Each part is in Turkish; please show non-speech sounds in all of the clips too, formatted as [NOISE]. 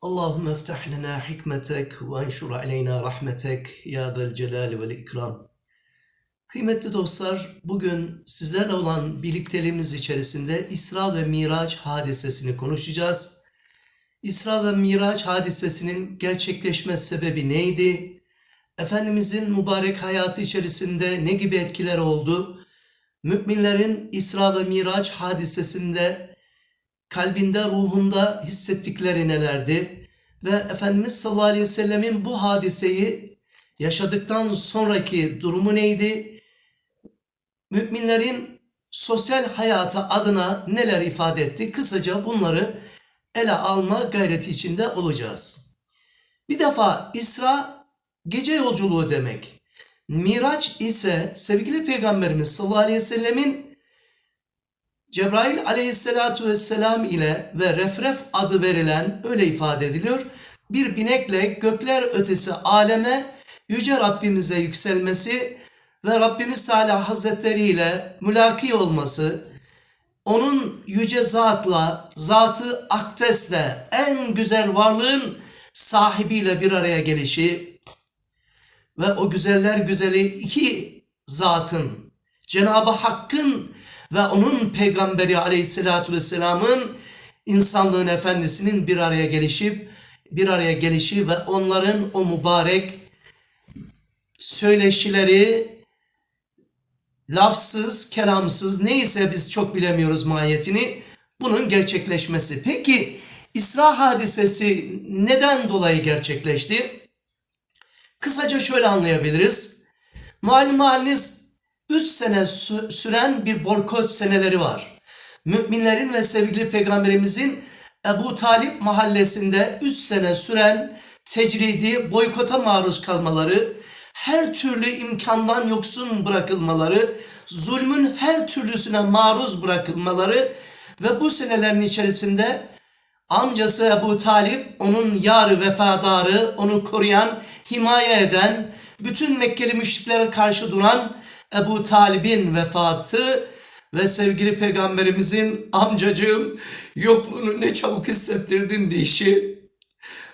Allahümme eftah lena hikmetek ve enşur aleyna rahmetek ya bel celali vel. Kıymetli dostlar, bugün sizlerle olan birlikteliğimiz içerisinde İsra ve Miraç hadisesini konuşacağız. İsra ve Miraç hadisesinin gerçekleşme sebebi neydi? Efendimizin mübarek hayatı içerisinde ne gibi etkiler oldu? Müminlerin İsra ve Miraç hadisesinde kalbinde, ruhunda hissettikleri nelerdi? Ve Efendimiz sallallahu aleyhi ve sellemin bu hadiseyi yaşadıktan sonraki durumu neydi? Müminlerin sosyal hayatı adına neler ifade etti? Kısaca bunları ele alma gayreti içinde olacağız. Bir defa İsra gece yolculuğu demek. Miraç ise sevgili Peygamberimiz sallallahu aleyhi ve sellemin Cebrail aleyhissalatu vesselam ile ve refref adı verilen öyle ifade ediliyor. Bir binekle gökler ötesi aleme yüce Rabbimize yükselmesi ve Rabbimiz Teala Hazretleri ile mülaki olması, onun yüce zatla, zatı akdesle, en güzel varlığın sahibiyle bir araya gelişi ve o güzeller güzeli iki zatın, Cenab-ı Hakk'ın ve onun peygamberi aleyhissalatü vesselamın insanlığın efendisinin bir araya gelişip bir araya gelişi ve onların o mübarek söyleşileri lafsız, kelamsız neyse biz çok bilemiyoruz mahiyetini bunun gerçekleşmesi. Peki İsra hadisesi neden dolayı gerçekleşti? Kısaca şöyle anlayabiliriz. Malum haliniz 3 sene süren bir boykot seneleri var. Müminlerin ve sevgili peygamberimizin Ebu Talip mahallesinde 3 sene süren tecridi, boykota maruz kalmaları, her türlü imkandan yoksun bırakılmaları, zulmün her türlüsüne maruz bırakılmaları ve bu senelerin içerisinde amcası Ebu Talip, onun yarı vefadarı, onu koruyan, himaye eden, bütün Mekkeli müşriklere karşı duran Ebu Talib'in vefatı ve sevgili peygamberimizin amcacığım yokluğunu ne çabuk hissettirdin deyişi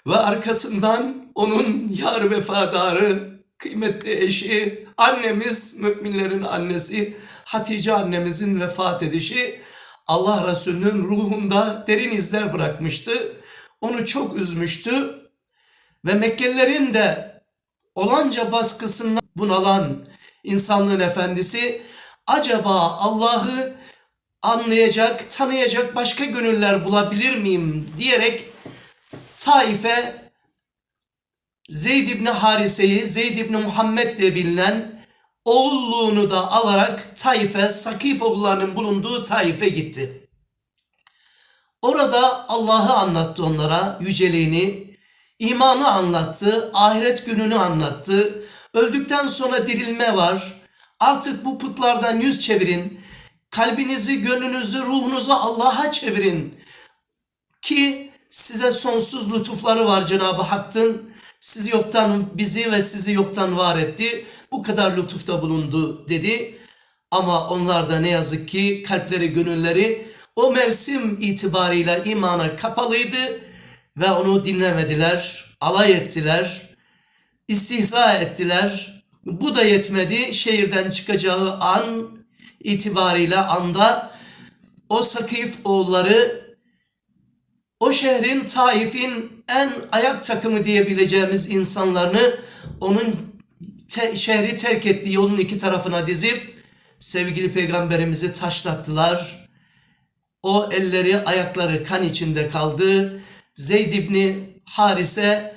ve arkasından onun yar vefadarı, kıymetli eşi, annemiz, müminlerin annesi Hatice annemizin vefat edişi Allah Resulü'nün ruhunda derin izler bırakmıştı. Onu çok üzmüştü ve Mekkelilerin de olanca baskısından bunalan insanlığın efendisi acaba Allah'ı anlayacak, tanıyacak başka gönüller bulabilir miyim diyerek Taif'e Zeyd İbni Harise'yi, Zeyd İbni Muhammed diye bilinen oğulluğunu da alarak Taif'e, Sakif oğullarının bulunduğu Taif'e gitti. Orada Allah'ı anlattı onlara, yüceliğini, imanı anlattı, ahiret gününü anlattı, Öldükten sonra dirilme var. Artık bu putlardan yüz çevirin. Kalbinizi, gönlünüzü, ruhunuzu Allah'a çevirin. Ki size sonsuz lütufları var Cenab-ı Hakk'ın. Sizi yoktan, bizi ve sizi yoktan var etti. Bu kadar lütufta bulundu dedi. Ama onlar da ne yazık ki kalpleri, gönülleri o mevsim itibarıyla imana kapalıydı ve onu dinlemediler, alay ettiler istihza ettiler. Bu da yetmedi. Şehirden çıkacağı an itibariyle anda o Sakif oğulları o şehrin Taif'in en ayak takımı diyebileceğimiz insanlarını onun te, şehri terk ettiği yolun iki tarafına dizip sevgili peygamberimizi taşlattılar. O elleri ayakları kan içinde kaldı. Zeyd İbni Harise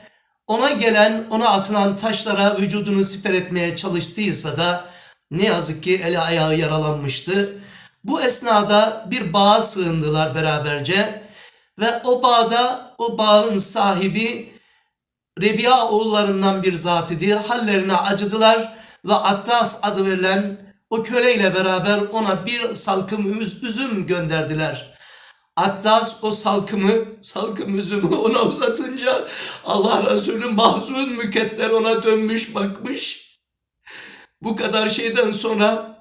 ona gelen, ona atılan taşlara vücudunu siper etmeye çalıştıysa da ne yazık ki eli ayağı yaralanmıştı. Bu esnada bir bağa sığındılar beraberce ve o bağda o bağın sahibi Rebiya oğullarından bir zat idi. Hallerine acıdılar ve Attas adı verilen o köleyle beraber ona bir salkım üzüm gönderdiler. Attas o salkımı, salkım üzümü ona uzatınca Allah Resulü mahzun mükedder ona dönmüş bakmış. Bu kadar şeyden sonra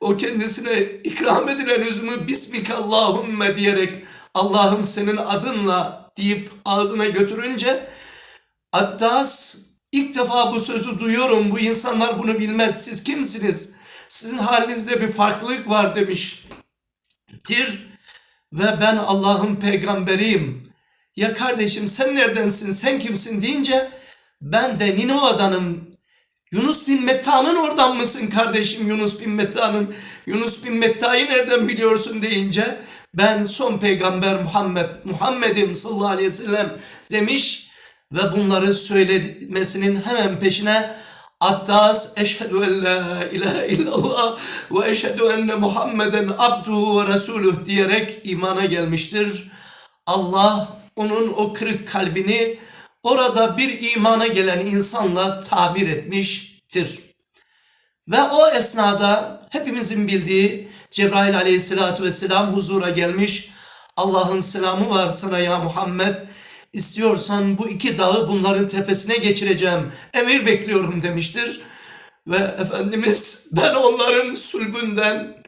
o kendisine ikram edilen üzümü Bismikallahümme diyerek Allah'ım senin adınla deyip ağzına götürünce Addas ilk defa bu sözü duyuyorum. Bu insanlar bunu bilmez. Siz kimsiniz? Sizin halinizde bir farklılık var demiştir. Ve ben Allah'ın peygamberiyim. Ya kardeşim sen neredensin? Sen kimsin deyince ben de Ninova'danım. Yunus bin Metta'nın oradan mısın kardeşim Yunus bin Metta'nın? Yunus bin Metta'yı nereden biliyorsun deyince ben son peygamber Muhammed, Muhammed'im sallallahu aleyhi ve sellem demiş ve bunları söylemesinin hemen peşine Attas eşhedü en la ilahe illallah ve eşhedü enne Muhammeden abduhu ve resuluh diyerek imana gelmiştir. Allah onun o kırık kalbini orada bir imana gelen insanla tabir etmiştir. Ve o esnada hepimizin bildiği Cebrail aleyhissalatü vesselam huzura gelmiş. Allah'ın selamı var sana ya Muhammed. İstiyorsan bu iki dağı bunların tepesine geçireceğim. Emir bekliyorum demiştir. Ve Efendimiz ben onların sulbünden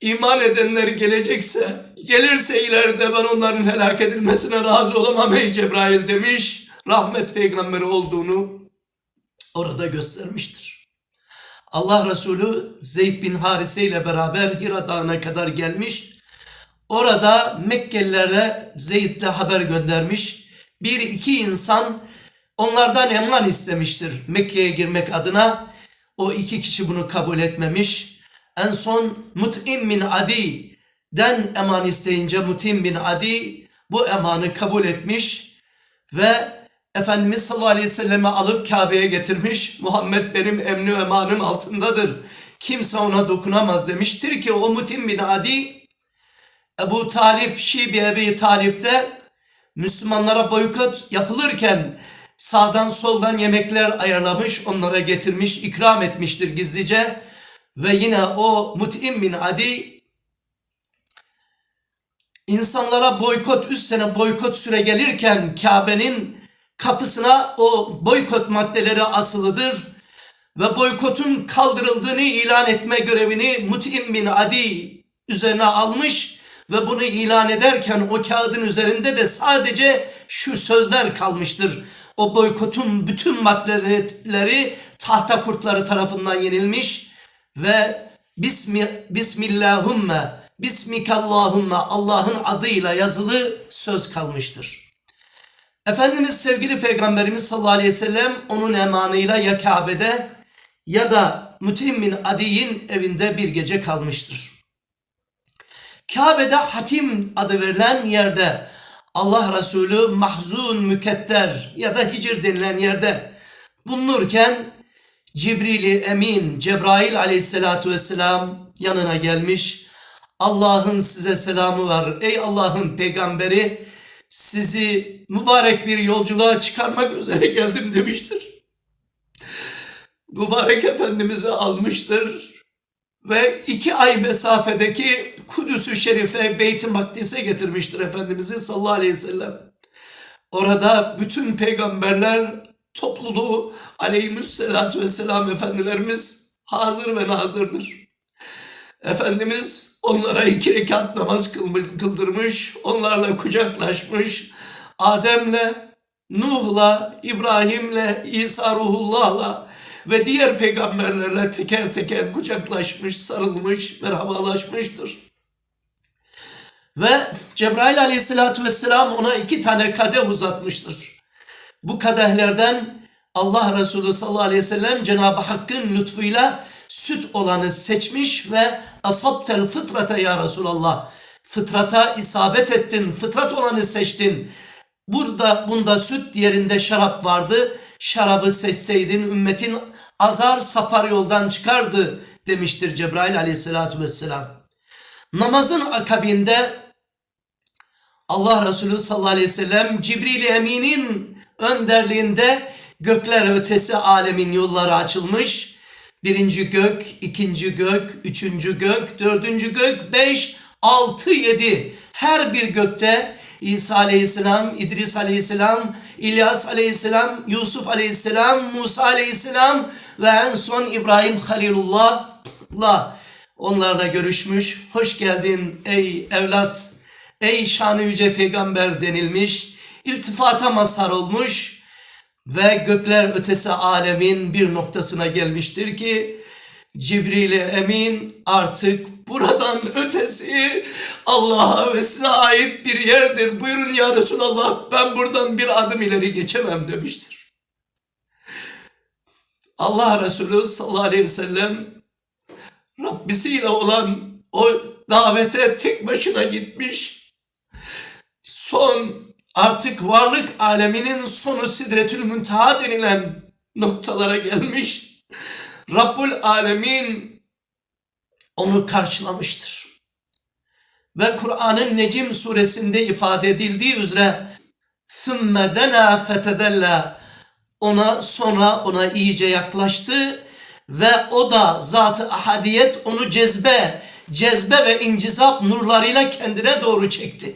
iman edenler gelecekse, gelirse ileride ben onların helak edilmesine razı olamam ey Cebrail demiş. Rahmet peygamberi olduğunu orada göstermiştir. Allah Resulü Zeyd bin Harise ile beraber Hira Dağı'na kadar gelmiş. Orada Mekkelilere Zeyd'le haber göndermiş. Bir iki insan onlardan eman istemiştir Mekke'ye girmek adına. O iki kişi bunu kabul etmemiş. En son Mut'im bin Adi'den eman isteyince Mut'im bin Adi bu emanı kabul etmiş ve Efendimiz sallallahu aleyhi ve selleme alıp Kabe'ye getirmiş. Muhammed benim emni emanım altındadır. Kimse ona dokunamaz demiştir ki o Mutim bin Adi Ebu Talip, Şibi Ebi Talip'te Müslümanlara boykot yapılırken sağdan soldan yemekler ayarlamış, onlara getirmiş, ikram etmiştir gizlice. Ve yine o Mut'im bin Adi insanlara boykot, üst sene boykot süre gelirken Kabe'nin kapısına o boykot maddeleri asılıdır ve boykotun kaldırıldığını ilan etme görevini Mut'im bin Adi üzerine almış ve bunu ilan ederken o kağıdın üzerinde de sadece şu sözler kalmıştır. O boykotun bütün maddeleri tahta kurtları tarafından yenilmiş ve Bismi, Bismillahümme, Bismikallahümme Allah'ın adıyla yazılı söz kalmıştır. Efendimiz sevgili Peygamberimiz sallallahu aleyhi ve sellem onun emanıyla ya Kabe'de ya da Mütim bin Adi'nin evinde bir gece kalmıştır. Kabe'de Hatim adı verilen yerde Allah Resulü mahzun mükedder ya da hicr denilen yerde bulunurken Cibril-i Emin Cebrail aleyhissalatu vesselam yanına gelmiş. Allah'ın size selamı var. Ey Allah'ın peygamberi sizi mübarek bir yolculuğa çıkarmak üzere geldim demiştir. Mübarek Efendimiz'i almıştır ve iki ay mesafedeki Kudüs-ü Şerife, Beyt-i Makdis'e getirmiştir Efendimiz'i sallallahu aleyhi ve sellem. Orada bütün peygamberler topluluğu aleyhissalatü vesselam efendilerimiz hazır ve nazırdır. Efendimiz onlara iki rekat namaz kıldırmış, onlarla kucaklaşmış, Adem'le, Nuh'la, İbrahim'le, İsa Ruhullah'la ve diğer peygamberlerle teker teker kucaklaşmış, sarılmış, merhabalaşmıştır. Ve Cebrail aleyhissalatü vesselam ona iki tane kadeh uzatmıştır. Bu kadehlerden Allah Resulü sallallahu aleyhi ve sellem Cenab-ı Hakk'ın lütfuyla süt olanı seçmiş ve asabtel fıtrata ya Resulallah. Fıtrata isabet ettin, fıtrat olanı seçtin. Burada bunda süt, diğerinde şarap vardı. Şarabı seçseydin ümmetin azar sapar yoldan çıkardı demiştir Cebrail aleyhissalatü vesselam. Namazın akabinde Allah Resulü sallallahu aleyhi ve sellem Cibril Emin'in önderliğinde gökler ötesi alemin yolları açılmış. Birinci gök, ikinci gök, üçüncü gök, dördüncü gök, beş, altı, yedi. Her bir gökte İsa aleyhisselam, İdris aleyhisselam, İlyas aleyhisselam, Yusuf aleyhisselam, Musa aleyhisselam ve en son İbrahim Halilullah'la onlarla görüşmüş. Hoş geldin ey evlat, ey şanı yüce peygamber denilmiş. iltifata mazhar olmuş ve gökler ötesi alemin bir noktasına gelmiştir ki Cibril-i Emin artık buradan ötesi Allah'a ve size ait bir yerdir. Buyurun ya Resulallah ben buradan bir adım ileri geçemem demiştir. Allah Resulü sallallahu aleyhi ve sellem Rabbisiyle olan o davete tek başına gitmiş. Son artık varlık aleminin sonu Sidretül Münteha denilen noktalara gelmiş. Rabbul Alemin onu karşılamıştır. Ve Kur'an'ın Necim suresinde ifade edildiği üzere ثُمَّ دَنَا فَتَدَلَّا ona sonra ona iyice yaklaştı ve o da zatı ahadiyet onu cezbe, cezbe ve incizap nurlarıyla kendine doğru çekti.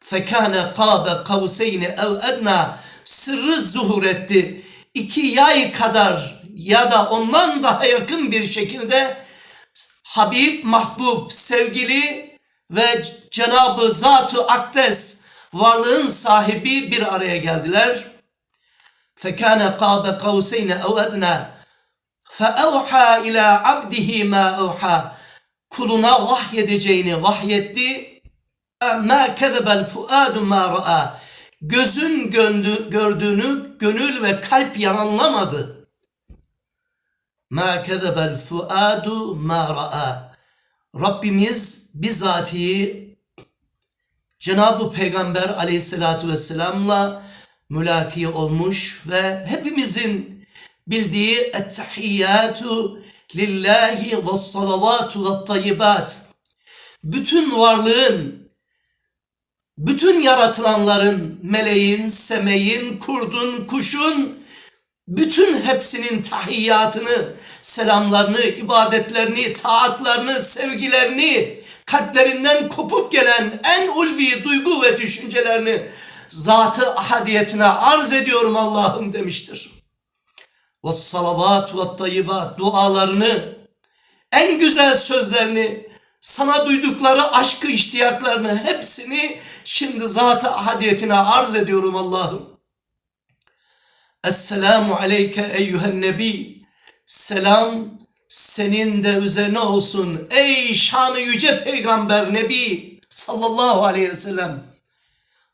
Fekane kabe kavseyni ev edna sırrı zuhur etti. İki yay kadar ya da ondan daha yakın bir şekilde Habib, Mahbub, sevgili ve Cenabı Zat-ı Akdes varlığın sahibi bir araya geldiler. Fekane qabe kavseyne ev edna feevha ila abdihi ma evha kuluna vahyedeceğini vahyetti. Ma kezebel fuadu ma ra'a gözün gördüğünü gönül ve kalp yalanlamadı.'' Ma kezebel fuadu ma ra'a. Rabbimiz bizatihi Cenab-ı Peygamber aleyhissalatu vesselamla mülaki olmuş ve hepimizin bildiği ettehiyyatu lillahi ve salavatu ve tayyibat. Bütün varlığın, bütün yaratılanların, meleğin, semeyin, kurdun, kuşun, bütün hepsinin tahiyyatını, selamlarını, ibadetlerini, taatlarını, sevgilerini, kalplerinden kopup gelen en ulvi duygu ve düşüncelerini zatı ahadiyetine arz ediyorum Allah'ım demiştir. Ve salavat ve tayyibat dualarını, en güzel sözlerini, sana duydukları aşkı iştiyaklarını hepsini şimdi zatı ahadiyetine arz ediyorum Allah'ım. Esselamu aleyke eyyühen nebi. Selam senin de üzerine olsun ey şanı yüce peygamber nebi sallallahu aleyhi ve sellem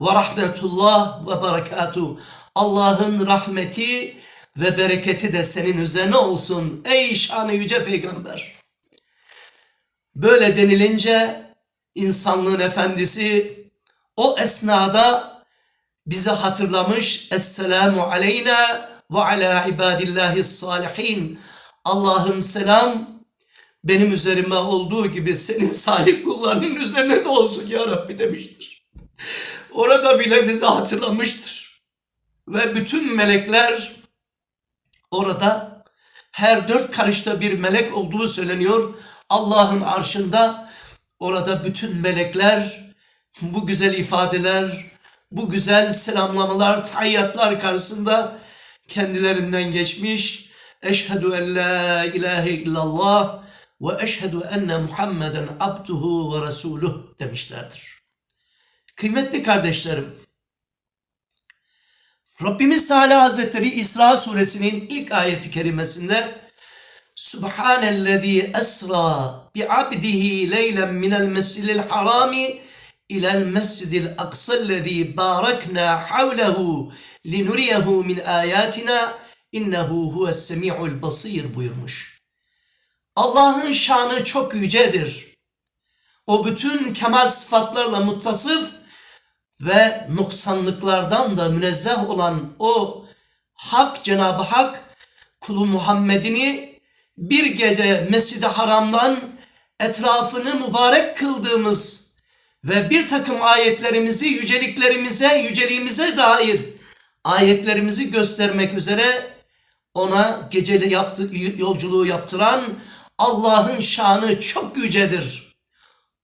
ve rahmetullah ve berekatuhu. Allah'ın rahmeti ve bereketi de senin üzerine olsun ey şanı yüce peygamber. Böyle denilince insanlığın efendisi o esnada bize hatırlamış Esselamu aleyna ve ala ibadillahi salihin. Allah'ım selam benim üzerime olduğu gibi senin [LAUGHS] salih kullarının üzerine de olsun ya Rabbi demiştir. Orada bile bizi hatırlamıştır. Ve bütün melekler orada her dört karışta bir melek olduğu söyleniyor. Allah'ın arşında orada bütün melekler bu güzel ifadeler, bu güzel selamlamalar, tahiyyatlar karşısında kendilerinden geçmiş. Eşhedü en la ilahe illallah ve eşhedü enne Muhammeden abduhu ve resuluh demişlerdir. Kıymetli kardeşlerim, Rabbimiz Teala Hazretleri İsra suresinin ilk ayeti kerimesinde Subhanellezî esra bi abdihi leylen minel mescidil harami ilel mescidil aksallezî barakna havlehu linuriyehu min ayatina innehu huves semi'ul basir buyurmuş. Allah'ın şanı çok yücedir. O bütün kemal sıfatlarla muttasıf ve noksanlıklardan da münezzeh olan o Hak Cenab-ı Hak kulu Muhammed'ini bir gece Mescid-i Haram'dan etrafını mübarek kıldığımız ve bir takım ayetlerimizi yüceliklerimize, yüceliğimize dair ayetlerimizi göstermek üzere ona geceli yaptı, yolculuğu yaptıran Allah'ın şanı çok yücedir.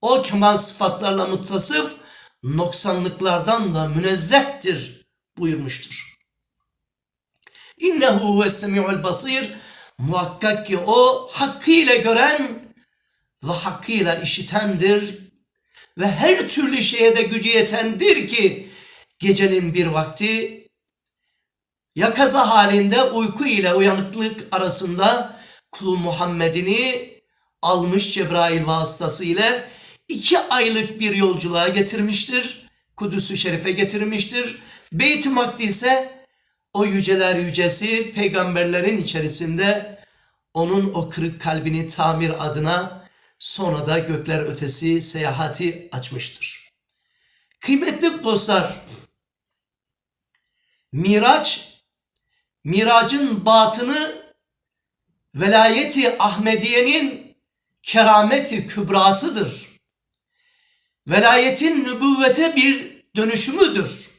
O kemal sıfatlarla muttasıf, noksanlıklardan da münezzehtir buyurmuştur. İnnehu ve semi'ul basir muhakkak ki o hakkıyla gören ve hakkıyla işitendir ve her türlü şeye de gücü yetendir ki gecenin bir vakti yakaza halinde uyku ile uyanıklık arasında kulu Muhammed'ini almış Cebrail vasıtası ile iki aylık bir yolculuğa getirmiştir. Kudüs-ü Şerif'e getirmiştir. Beyt-i Makdis'e o yüceler yücesi peygamberlerin içerisinde onun o kırık kalbini tamir adına sonra da gökler ötesi seyahati açmıştır. Kıymetli dostlar, Miraç, Miracın batını velayeti Ahmediye'nin kerameti kübrasıdır. Velayetin nübüvvete bir dönüşümüdür.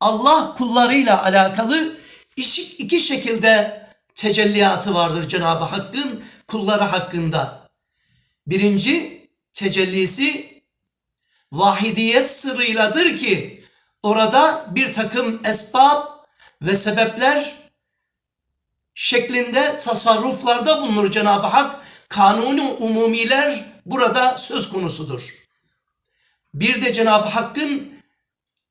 Allah kullarıyla alakalı iki, şekilde tecelliyatı vardır Cenab-ı Hakk'ın kulları hakkında. Birinci tecellisi vahidiyet sırrıyladır ki orada bir takım esbab ve sebepler şeklinde tasarruflarda bulunur Cenab-ı Hak. Kanuni umumiler burada söz konusudur. Bir de Cenab-ı Hakk'ın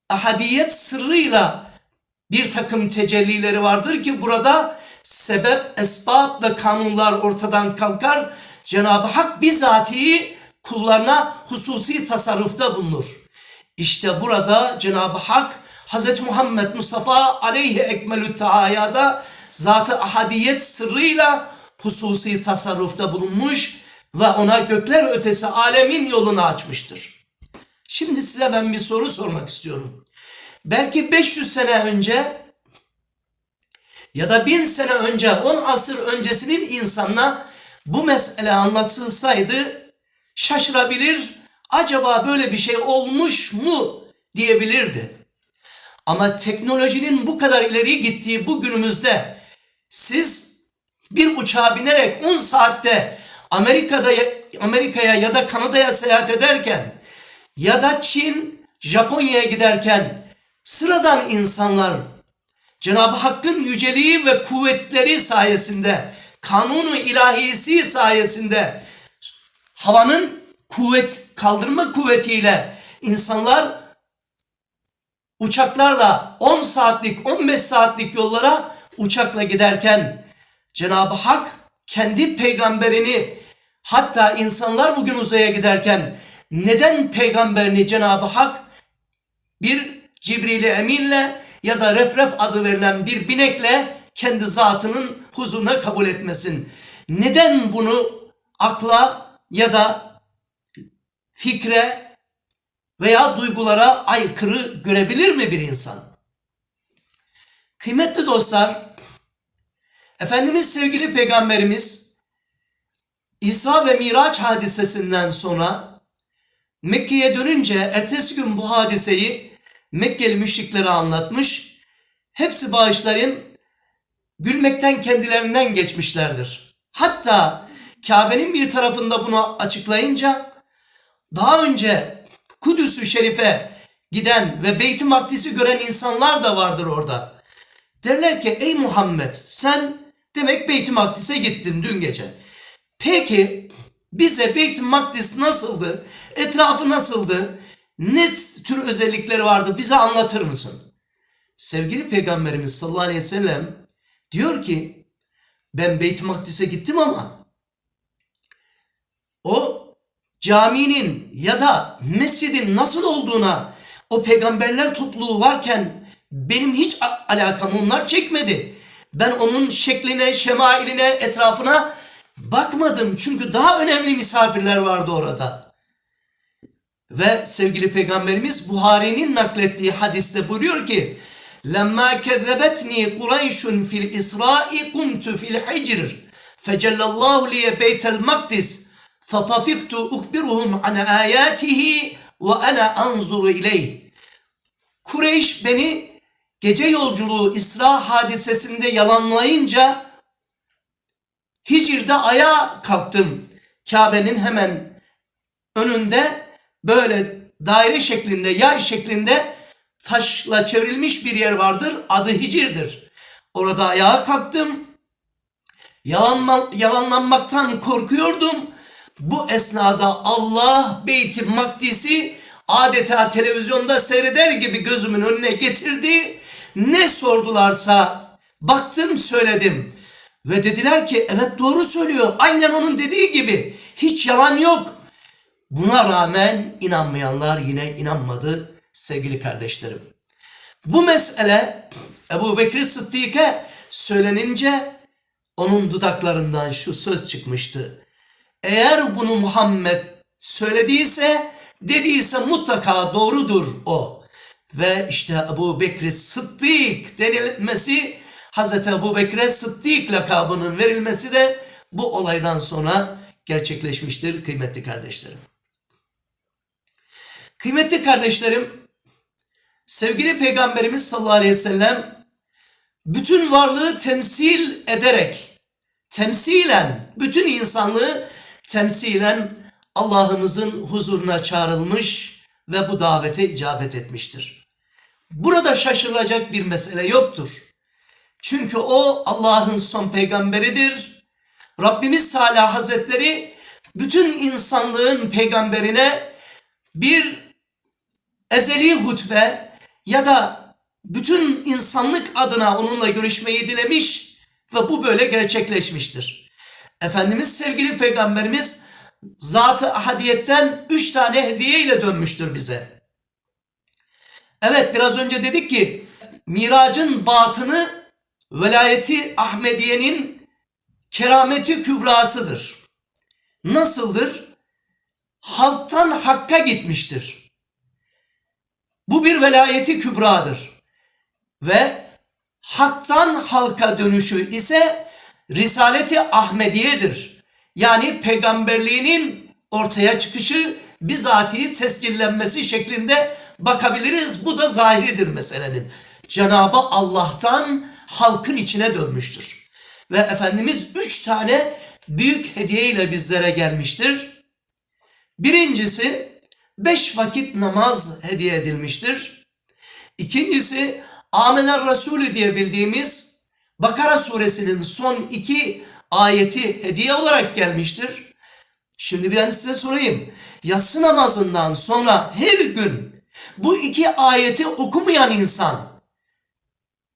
ahadiyet sırrıyla bir takım tecellileri vardır ki burada sebep, esbab ve kanunlar ortadan kalkar. Cenab-ı Hak bizatihi kullarına hususi tasarrufta bulunur. İşte burada Cenab-ı Hak Hz. Muhammed Mustafa aleyhi ekmelü teayada zatı ahadiyet sırrıyla hususi tasarrufta bulunmuş ve ona gökler ötesi alemin yolunu açmıştır. Şimdi size ben bir soru sormak istiyorum. Belki 500 sene önce ya da 1000 sene önce 10 asır öncesinin insanına bu mesele anlatılsaydı şaşırabilir, acaba böyle bir şey olmuş mu diyebilirdi. Ama teknolojinin bu kadar ileri gittiği bu günümüzde siz bir uçağa binerek 10 saatte Amerika'da Amerika'ya ya da Kanada'ya seyahat ederken ya da Çin, Japonya'ya giderken sıradan insanlar Cenab-ı Hakk'ın yüceliği ve kuvvetleri sayesinde, kanunu ilahisi sayesinde havanın kuvvet kaldırma kuvvetiyle insanlar uçaklarla 10 saatlik 15 saatlik yollara uçakla giderken Cenab-ı Hak kendi peygamberini hatta insanlar bugün uzaya giderken neden peygamberini Cenab-ı Hak bir Cibril-i Emin'le ya da Refref adı verilen bir binekle kendi zatının huzuruna kabul etmesin? Neden bunu akla ya da fikre veya duygulara aykırı görebilir mi bir insan? Kıymetli dostlar, Efendimiz sevgili peygamberimiz İsra ve Miraç hadisesinden sonra Mekke'ye dönünce ertesi gün bu hadiseyi Mekkeli müşriklere anlatmış. Hepsi bağışların gülmekten kendilerinden geçmişlerdir. Hatta Kabe'nin bir tarafında bunu açıklayınca daha önce Kudüs-ü Şerif'e giden ve Beyt-i Makdis'i gören insanlar da vardır orada. Derler ki ey Muhammed sen demek Beyt-i Makdis'e gittin dün gece. Peki bize Beyt-i Makdis nasıldı? Etrafı nasıldı? Ne tür özellikleri vardı? Bize anlatır mısın? Sevgili Peygamberimiz sallallahu aleyhi ve sellem diyor ki ben Beyt-i Makdis'e gittim ama o caminin ya da mescidin nasıl olduğuna o peygamberler topluluğu varken benim hiç alakam onlar çekmedi. Ben onun şekline, şemailine, etrafına bakmadım. Çünkü daha önemli misafirler vardı orada. Ve sevgili peygamberimiz Buhari'nin naklettiği hadiste buyuruyor ki Lemma kezzebetni Kureyşun fil İsra'i kumtu fil hicr. Fecellallahu liye beytel makdis. Fatafiftu uhbiruhum an ayatihi ve ana anzuru ileyh. Kureyş beni gece yolculuğu İsra hadisesinde yalanlayınca Hicr'de ayağa kalktım. Kabe'nin hemen önünde böyle daire şeklinde, yay şeklinde taşla çevrilmiş bir yer vardır. Adı Hicr'dir. Orada ayağa kalktım. Yalanma, yalanlanmaktan korkuyordum. Bu esnada Allah Beyt-i Makdis'i adeta televizyonda seyreder gibi gözümün önüne getirdi. Ne sordularsa baktım söyledim. Ve dediler ki evet doğru söylüyor. Aynen onun dediği gibi. Hiç yalan yok. Buna rağmen inanmayanlar yine inanmadı sevgili kardeşlerim. Bu mesele Ebu Bekir Sıddık'a söylenince onun dudaklarından şu söz çıkmıştı. Eğer bunu Muhammed söylediyse, dediyse mutlaka doğrudur o. Ve işte Ebu Bekir Sıddık denilmesi, Hazreti Ebu Bekir'e Sıddık lakabının verilmesi de bu olaydan sonra gerçekleşmiştir kıymetli kardeşlerim. Kıymetli kardeşlerim, sevgili Peygamberimiz sallallahu aleyhi ve sellem bütün varlığı temsil ederek, temsilen, bütün insanlığı temsilen Allah'ımızın huzuruna çağrılmış ve bu davete icabet etmiştir. Burada şaşırılacak bir mesele yoktur. Çünkü o Allah'ın son peygamberidir. Rabbimiz Salih Hazretleri bütün insanlığın peygamberine bir ezeli hutbe ya da bütün insanlık adına onunla görüşmeyi dilemiş ve bu böyle gerçekleşmiştir. Efendimiz sevgili peygamberimiz zatı ahadiyetten üç tane hediye ile dönmüştür bize. Evet biraz önce dedik ki miracın batını velayeti Ahmediye'nin kerameti kübrasıdır. Nasıldır? Halktan hakka gitmiştir. Bu bir velayeti kübradır. Ve haktan halka dönüşü ise Risaleti Ahmediye'dir. Yani peygamberliğinin ortaya çıkışı bizatihi tescillenmesi şeklinde bakabiliriz. Bu da zahiridir meselenin. Cenabı Allah'tan halkın içine dönmüştür. Ve Efendimiz üç tane büyük hediye ile bizlere gelmiştir. Birincisi beş vakit namaz hediye edilmiştir. İkincisi Amener Resulü diye bildiğimiz Bakara suresinin son iki ayeti hediye olarak gelmiştir. Şimdi ben size sorayım. Yatsı namazından sonra her gün bu iki ayeti okumayan insan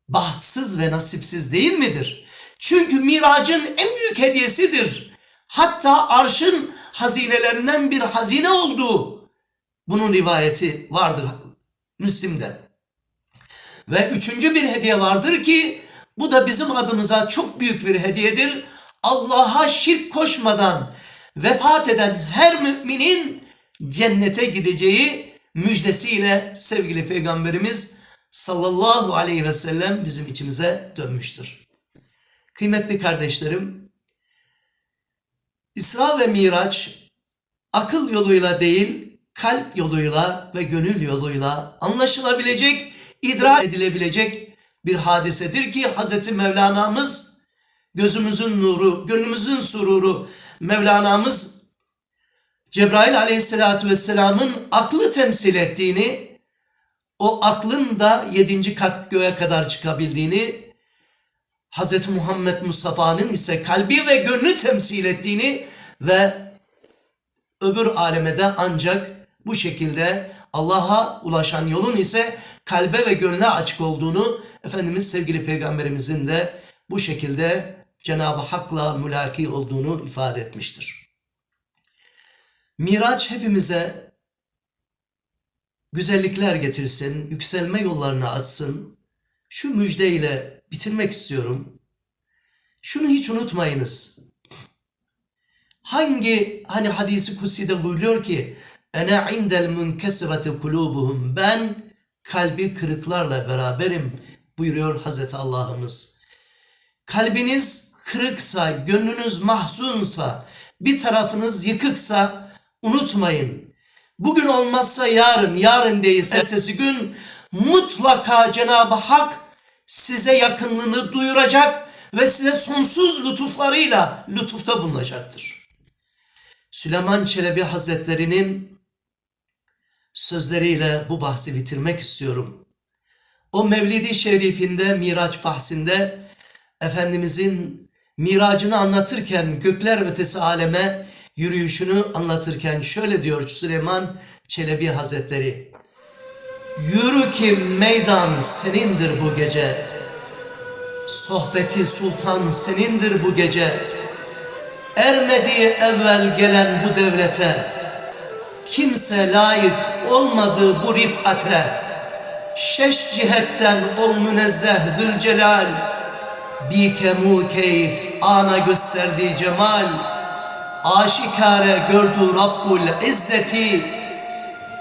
bahtsız ve nasipsiz değil midir? Çünkü miracın en büyük hediyesidir. Hatta arşın hazinelerinden bir hazine olduğu bunun rivayeti vardır Müslim'de. Ve üçüncü bir hediye vardır ki bu da bizim adımıza çok büyük bir hediyedir. Allah'a şirk koşmadan vefat eden her müminin cennete gideceği müjdesiyle sevgili peygamberimiz sallallahu aleyhi ve sellem bizim içimize dönmüştür. Kıymetli kardeşlerim, İsra ve Miraç akıl yoluyla değil, kalp yoluyla ve gönül yoluyla anlaşılabilecek, idrak edilebilecek bir hadisedir ki Hz. Mevlana'mız gözümüzün nuru, gönlümüzün sururu Mevlana'mız Cebrail aleyhissalatü vesselamın aklı temsil ettiğini, o aklın da yedinci kat göğe kadar çıkabildiğini, Hz. Muhammed Mustafa'nın ise kalbi ve gönlü temsil ettiğini ve öbür alemede ancak bu şekilde Allah'a ulaşan yolun ise kalbe ve gönle açık olduğunu Efendimiz sevgili peygamberimizin de bu şekilde Cenab-ı Hak'la mülaki olduğunu ifade etmiştir. Miraç hepimize güzellikler getirsin, yükselme yollarını açsın. Şu müjdeyle bitirmek istiyorum. Şunu hiç unutmayınız. Hangi hani hadisi kutsi'de buyuruyor ki Ene indel münkesirati kulubuhum ben kalbi kırıklarla beraberim buyuruyor Hazreti Allah'ımız. Kalbiniz kırıksa, gönlünüz mahzunsa, bir tarafınız yıkıksa unutmayın. Bugün olmazsa yarın, yarın değilse ertesi gün mutlaka Cenab-ı Hak size yakınlığını duyuracak ve size sonsuz lütuflarıyla lütufta bulunacaktır. Süleyman Çelebi Hazretleri'nin sözleriyle bu bahsi bitirmek istiyorum. O Mevlidi Şerifinde Miraç bahsinde Efendimizin miracını anlatırken gökler ötesi aleme yürüyüşünü anlatırken şöyle diyor Süleyman Çelebi Hazretleri. Yürü ki meydan senindir bu gece. Sohbeti sultan senindir bu gece. Ermediği evvel gelen bu devlete. Kimse layık olmadı bu rifate. Şeş cihetten ol münezzeh zülcelal. Bi kemu keyf ana gösterdiği cemal. Aşikare gördü Rabbul İzzeti.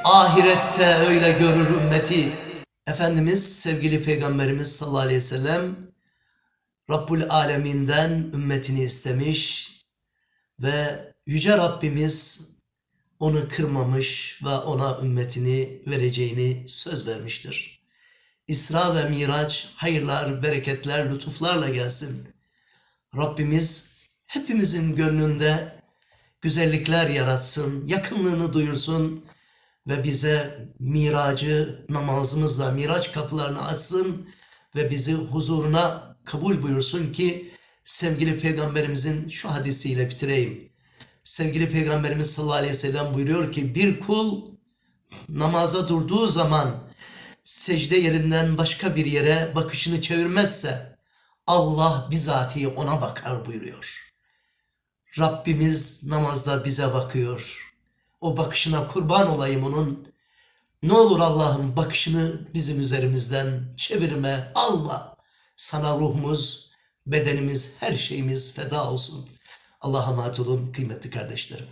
Ahirette öyle görür ümmeti. Efendimiz sevgili Peygamberimiz sallallahu aleyhi ve sellem Rabbul Aleminden ümmetini istemiş ve Yüce Rabbimiz onu kırmamış ve ona ümmetini vereceğini söz vermiştir. İsra ve Miraç hayırlar, bereketler, lütuflarla gelsin. Rabbimiz hepimizin gönlünde güzellikler yaratsın, yakınlığını duyursun ve bize miracı namazımızla miraç kapılarını açsın ve bizi huzuruna kabul buyursun ki sevgili peygamberimizin şu hadisiyle bitireyim. Sevgili peygamberimiz sallallahu aleyhi ve sellem buyuruyor ki bir kul namaza durduğu zaman secde yerinden başka bir yere bakışını çevirmezse Allah bizatihi ona bakar buyuruyor. Rabbimiz namazda bize bakıyor. O bakışına kurban olayım onun. Ne olur Allah'ım bakışını bizim üzerimizden çevirme, alma. Sana ruhumuz, bedenimiz, her şeyimiz feda olsun. Allah'a emanet olun kıymetli kardeşlerim.